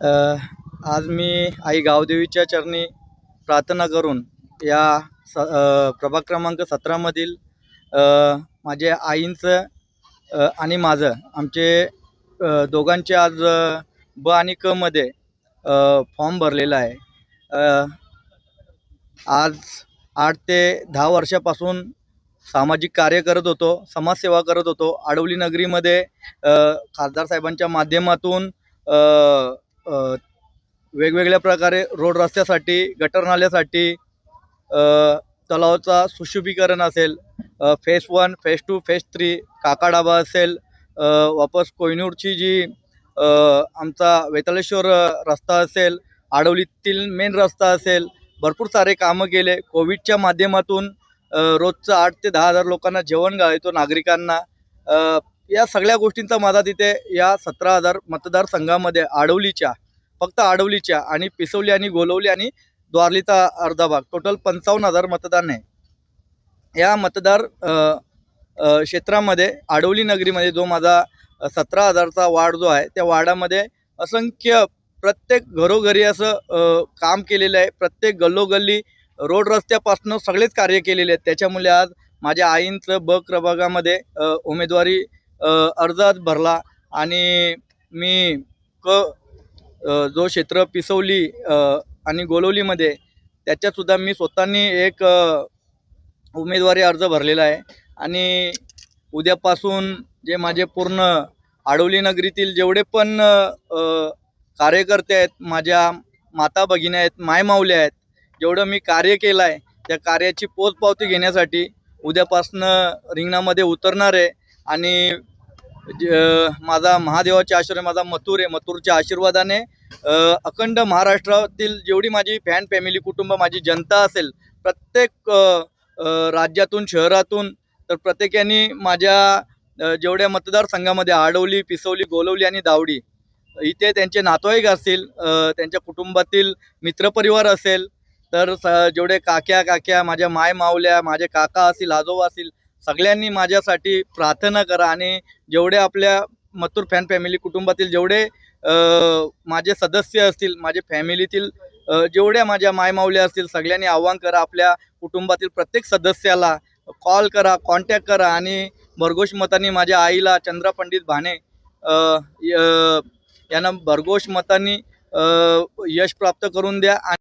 आज मी आई गावदेवीच्या चरणी प्रार्थना करून या स प्रभाग क्रमांक सतरामधील माझे आईंचं आणि माझं आमचे दोघांचे आज ब आणि क मध्ये फॉर्म भरलेला आहे. आज आठ ते दहा वर्षापासून सामाजिक कार्य करत होतो समाजसेवा करत होतो. आडवली नगरीमध्ये खासदार साहेबांच्या माध्यमातून वेगवेगळ्या प्रकारे रोड रस्त्यासाठी गटर नाल्यासाठी तलावाचा सुशोभीकरण असेल phase one phase two phase three काकाडाबा असेल वापस कोयनूरची जी आमचा वेताळेश्वर रस्ता असेल आडवलीतील मेन रस्ता असेल भरपूर सारे कामं केले. कोविडच्या माध्यमातून रोजचं आठ ते दहा हजार लोकांना जेवण घालायचो नागरिकांना. या सगळ्या गोष्टींचा माझा तिथे या सतरा हजार मतदारसंघामध्ये आडवलीच्या फक्त आडवलीच्या आणि पिसवली आणि गोलवली आणि द्वारलीचा अर्धा भाग टोटल पंचावन्न हजार मतदान आहे. या मतदार क्षेत्रामध्ये आडवली नगरीमध्ये जो माझा सतरा हजारचा वार्ड जो आहे त्या वार्डामध्ये असंख्य प्रत्येक घरोघरी असं काम केलेलं आहे. प्रत्येक गल्लोगल्ली रोड रस्त्यापासून सगळेच कार्य केलेले आहेत. त्याच्यामुळे आज माझ्या आईंचं ब क्रभागामध्ये उमेदवारी अर्ज भरला आणि मी क जो क्षेत्र पिसवली आणि गोलवलीमध्ये त्याच्यातसुद्धा मी स्वतःनी एक उमेदवारी अर्ज भरलेला आहे. आणि उद्यापासून जे माझे पूर्ण आडवली नगरीतील जेवढे पण कार्यकर्ते आहेत माझ्या माता भगिनी आहेत मायमावल्या आहेत जेवढं मी कार्य केलं आहे त्या कार्याची पोचपावती घेण्यासाठी उद्यापासनं रिंगणामध्ये उतरणार आहे. आणि माझा महादेवाचे आशीर्वाद माझा मथुर आहे. मथुरच्या आशीर्वादाने अखंड महाराष्ट्रातील जेवढी माझी फॅन फॅमिली कुटुंब माझी जनता असेल प्रत्येक राज्यातून शहरातून तर प्रत्येकाने माझ्या जेवढ्या मतदारसंघामध्ये आडवली पिसवली गोलवली आणि दावडी इथे त्यांचे नातवाईक असतील त्यांच्या कुटुंबातील मित्रपरिवार असेल तर स जेवढे काक्या काक्या माझ्या माय मावल्या माझे काका असतील आजोबा असतील सगळ्यांनी माझ्यासाठी प्रार्थना करा आणि जेवढे आपल्या मथुर फॅन फॅमिली कुटुंबातील जेवढे माझे सदस्य असतील माझे फॅमिलीतील जेवढ्या माझ्या मायमावल्या असतील सगळ्यांनी आव्हान करा आपल्या कुटुंबातील प्रत्येक सदस्याला. कॉल करा कॉन्टॅक्ट करा आणि भरघोष मतांनी माझ्या आईला चंद्रा पंडित भाणे य- यांना भरघोष मतांनी यश प्राप्त करून द्या. आणि